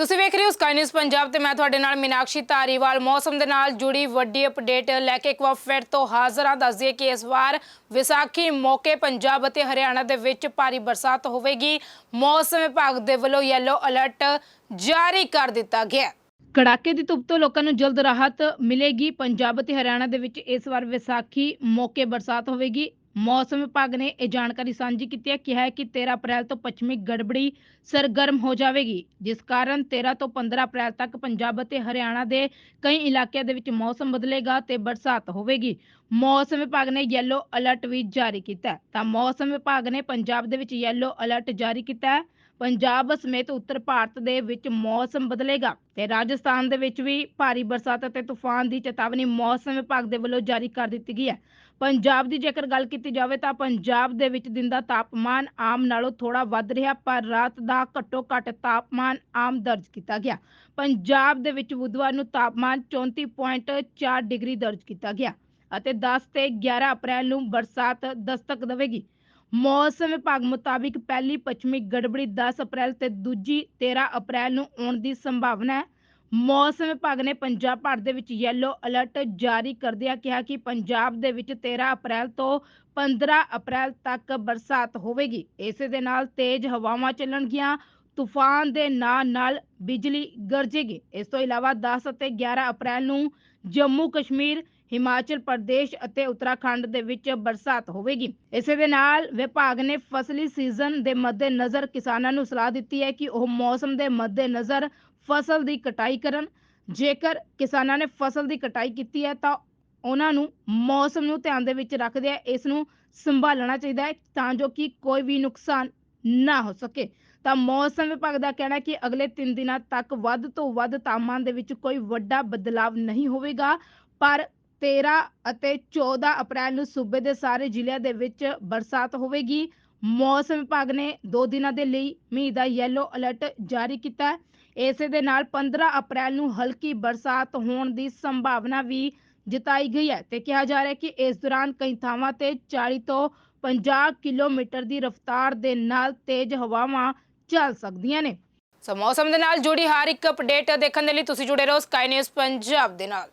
ਤੁਸੀਂ ਵੇਖ ਰਹੇ ਹੋ ਸਕਾਈ ਨਿਊਜ਼ ਪੰਜਾਬ ਤੇ ਮੈਂ ਤੁਹਾਡੇ ਨਾਲ ਮੀਨਾਕਸ਼ੀ ਧਾਰੀਵਾਲ। ਮੌਸਮ ਦੇ ਨਾਲ ਜੁੜੀ ਵੱਡੀ ਅਪਡੇਟ ਲੈ ਕੇ ਇੱਕ ਵਾਰ ਫਿਰ ਤੋਂ ਹਾਜ਼ਰ ਹਾਂ। ਦੱਸ ਦਈਏ ਕਿ ਇਸ ਵਾਰ ਵਿਸਾਖੀ ਮੌਕੇ ਪੰਜਾਬ ਅਤੇ ਹਰਿਆਣਾ ਦੇ ਵਿੱਚ ਭਾਰੀ ਬਰਸਾਤ ਹੋਵੇਗੀ। ਮੌਸਮ ਵਿਭਾਗ ਦੇ ਵੱਲੋਂ ਯੈਲੋ ਅਲਰਟ ਜਾਰੀ ਕਰ ਦਿੱਤਾ ਗਿਆ ਹੈ। ਕੜਾਕੇ ਦੀ ਧੁੱਪ ਤੋਂ ਲੋਕਾਂ ਨੂੰ ਜਲਦ ਰਾਹਤ ਮਿਲੇਗੀ। ਪੰਜਾਬ ਅਤੇ ਹਰਿਆਣਾ ਦੇ ਵਿੱਚ ਇਸ ਵਾਰ ਵਿਸਾਖੀ ਮੌਕੇ ਬਰਸਾਤ ਹੋਵੇਗੀ। ਮੌਸਮ ਵਿਭਾਗ ਨੇ ਇਹ ਜਾਣਕਾਰੀ ਸਾਂਝੀ ਕੀਤੀ ਹੈ, ਕਿਹਾ ਹੈ ਕਿ 13 ਅਪ੍ਰੈਲ ਤੋਂ ਪੱਛਮੀ ਗੜਬੜੀ ਸਰਗਰਮ ਹੋ ਜਾਵੇਗੀ, ਜਿਸ ਕਾਰਨ 13 ਤੋਂ 15 ਅਪ੍ਰੈਲ ਤੱਕ ਪੰਜਾਬ ਅਤੇ ਹਰਿਆਣਾ ਦੇ ਕਈ ਇਲਾਕਿਆਂ ਦੇ ਵਿੱਚ ਮੌਸਮ ਬਦਲੇਗਾ ਤੇ ਬਰਸਾਤ ਹੋਵੇਗੀ ਮੌਸਮ ਵਿਭਾਗ ਨੇ ਯੈਲੋ ਅਲਰਟ ਵੀ ਜਾਰੀ ਕੀਤਾ ਹੈ। ਤਾਂ ਮੌਸਮ ਵਿਭਾਗ ਨੇ ਪੰਜਾਬ ਦੇ ਵਿੱਚ ਯੈਲੋ ਅਲਰਟ ਜਾਰੀ ਕੀਤਾ ਹੈ ਪੰਜਾਬ ਸਮੇਤ ਉੱਤਰ ਭਾਰਤ ਦੇ ਵਿੱਚ ਮੌਸਮ ਬਦਲੇਗਾ ਤੇ ਰਾਜਸਥਾਨ ਦੇ ਵਿੱਚ ਵੀ ਭਾਰੀ ਬਰਸਾਤ ਅਤੇ ਤੂਫਾਨ ਦੀ ਚੇਤਾਵਨੀ ਮੌਸਮ ਵਿਭਾਗ ਦੇ ਵੱਲੋਂ ਜਾਰੀ ਕਰ ਦਿੱਤੀ ਗਈ ਹੈ। ਪੰਜਾਬ ਦੀ ਜੇਕਰ ਗੱਲ ਕੀਤੀ ਜਾਵੇ ਤਾਂ ਪੰਜਾਬ ਦੇ ਵਿੱਚ ਦਿਨ ਦਾ ਤਾਪਮਾਨ ਆਮ ਨਾਲੋਂ ਥੋੜਾ ਵੱਧ ਰਿਹਾ, ਪਰ ਰਾਤ ਦਾ ਘੱਟੋ ਘੱਟ ਤਾਪਮਾਨ ਆਮ ਦਰਜ ਕੀਤਾ ਗਿਆ। ਪੰਜਾਬ ਦੇ ਵਿੱਚ ਬੁੱਧਵਾਰ ਨੂੰ ਤਾਪਮਾਨ 34.4 ਡਿਗਰੀ ਦਰਜ ਕੀਤਾ ਗਿਆ ਅਤੇ 10 ਤੇ 11 ਅਪ੍ਰੈਲ ਨੂੰ ਬਰਸਾਤ ਦਸਤਕ ਦੇਵੇਗੀ। ਮੌਸਮ ਵਿਭਾਗ ਮੁਤਾਬਿਕ ਪਹਿਲੀ ਪੱਛਮੀ ਗੜਬੜੀ 10 ਅਪ੍ਰੈਲ ਤੇ ਦੂਜੀ 13 ਅਪ੍ਰੈਲ ਨੂੰ ਆਉਣ ਦੀ ਸੰਭਾਵਨਾ ਹੈ। ਮੌਸਮ ਵਿਭਾਗ ਨੇ ਪੰਜਾਬ ਭਰ ਦੇ ਵਿੱਚ ਯੈਲੋ ਅਲਰਟ ਜਾਰੀ ਕਰਦਿਆਂ ਕਿਹਾ ਕਿ ਪੰਜਾਬ ਦੇ ਵਿੱਚ 13 ਅਪ੍ਰੈਲ ਤੋਂ 15 ਅਪ੍ਰੈਲ ਤੱਕ ਬਰਸਾਤ ਹੋਵੇਗੀ। ਇਸੇ ਦੇ ਨਾਲ ਤੇਜ਼ ਹਵਾਵਾਂ ਚੱਲਣਗੀਆਂ, ਤੂਫਾਨ ਦੇ ਨਾਲ ਨਾਲ ਬਿਜਲੀ ਗਰਜੇਗੀ। ਇਸ ਤੋਂ ਇਲਾਵਾ 10 ਅਤੇ 11 ਅਪ੍ਰੈਲ ਨੂੰ ਜੰਮੂ ਕਸ਼ਮੀਰ ਹਿਮਾਚਲ ਪ੍ਰਦੇਸ਼ ਅਤੇ ਉੱਤਰਾਖੰਡ ਦੇ ਵਿੱਚ ਬਰਸਾਤ ਹੋਵੇਗੀ। ਇਸੇ ਦੇ ਨਾਲ ਵਿਭਾਗ ਨੇ ਫਸਲੀ ਸੀਜ਼ਨ ਦੇ ਮੱਦੇਨਜ਼ਰ ਕਿਸਾਨਾਂ ਨੂੰ ਸਲਾਹ ਦਿੱਤੀ ਹੈ ਕਿ ਉਹ ਮੌਸਮ ਦੇ ਮੱਦੇਨਜ਼ਰ ਫਸਲ ਦੀ ਕਟਾਈ ਕਰਨ। ਜੇਕਰ ਕਿਸਾਨਾਂ ਨੇ ਫਸਲ ਦੀ ਕਟਾਈ ਕੀਤੀ ਹੈ ਤਾਂ ਉਹਨਾਂ ਨੂੰ ਮੌਸਮ ਨੂੰ ਧਿਆਨ ਦੇ ਵਿੱਚ ਰੱਖਦੇ ਇਸ ਨੂੰ ਸੰਭਾਲਣਾ ਚਾਹੀਦਾ ਹੈ ਤਾਂ ਜੋ ਕਿ ਕੋਈ ਵੀ ਨੁਕਸਾਨ ਨਾ ਹੋ ਸਕੇ। ਤਾਂ ਮੌਸਮ ਵਿਭਾਗ ਦਾ ਕਹਿਣਾ ਕਿ ਅਗਲੇ 3 ਦਿਨਾਂ ਤੱਕ ਵੱਧ ਤੋਂ ਵੱਧ ਤਾਪਮਾਨ ਦੇ ਵਿੱਚ ਕੋਈ ਵੱਡਾ ਬਦਲਾਵ ਨਹੀਂ ਹੋਵੇਗਾ, ਪਰ 13 ਅਤੇ 14 ਅਪ੍ਰੈਲ ਨੂੰ ਸੂਬੇ ਦੇ ਸਾਰੇ ਜ਼ਿਲ੍ਹਿਆਂ ਦੇ ਵਿੱਚ ਬਰਸਾਤ ਹੋਵੇਗੀ। ਮੌਸਮ ਵਿਭਾਗ ਨੇ 2 ਦਿਨਾਂ ਦੇ ਲਈ ਮੀਂਹ ਦਾ ਯੈਲੋ ਅਲਰਟ ਜਾਰੀ ਕੀਤਾ ਇਸੇ ਦੇ ਨਾਲ 15 ਅਪ੍ਰੈਲ ਨੂੰ ਹਲਕੀ ਬਰਸਾਤ ਹੋਣ ਦੀ ਸੰਭਾਵਨਾ ਵੀ ਜਤਾਈ ਗਈ ਹੈ ਤੇ ਕਿਹਾ ਜਾ ਰਿਹਾ ਹੈ ਕਿ ਇਸ ਦੌਰਾਨ ਕਈ ਥਾਵਾਂ ਤੇ 40 ਤੋਂ 50 ਕਿਲੋਮੀਟਰ ਦੀ ਰਫ਼ਤਾਰ ਦੇ ਨਾਲ ਤੇਜ਼ ਹਵਾਵਾਂ ਚੱਲ ਸਕਦੀਆਂ ਨੇ। ਸੋ ਮੌਸਮ ਦੇ ਨਾਲ ਜੁੜੀ ਹਰ ਇੱਕ ਅਪਡੇਟ ਦੇਖਣ ਦੇ ਲਈ ਤੁਸੀਂ ਜੁੜੇ ਰਹੋ ਸਕਾਈ ਨਿਊਜ਼ ਪੰਜਾਬ ਦੇ ਨਾਲ।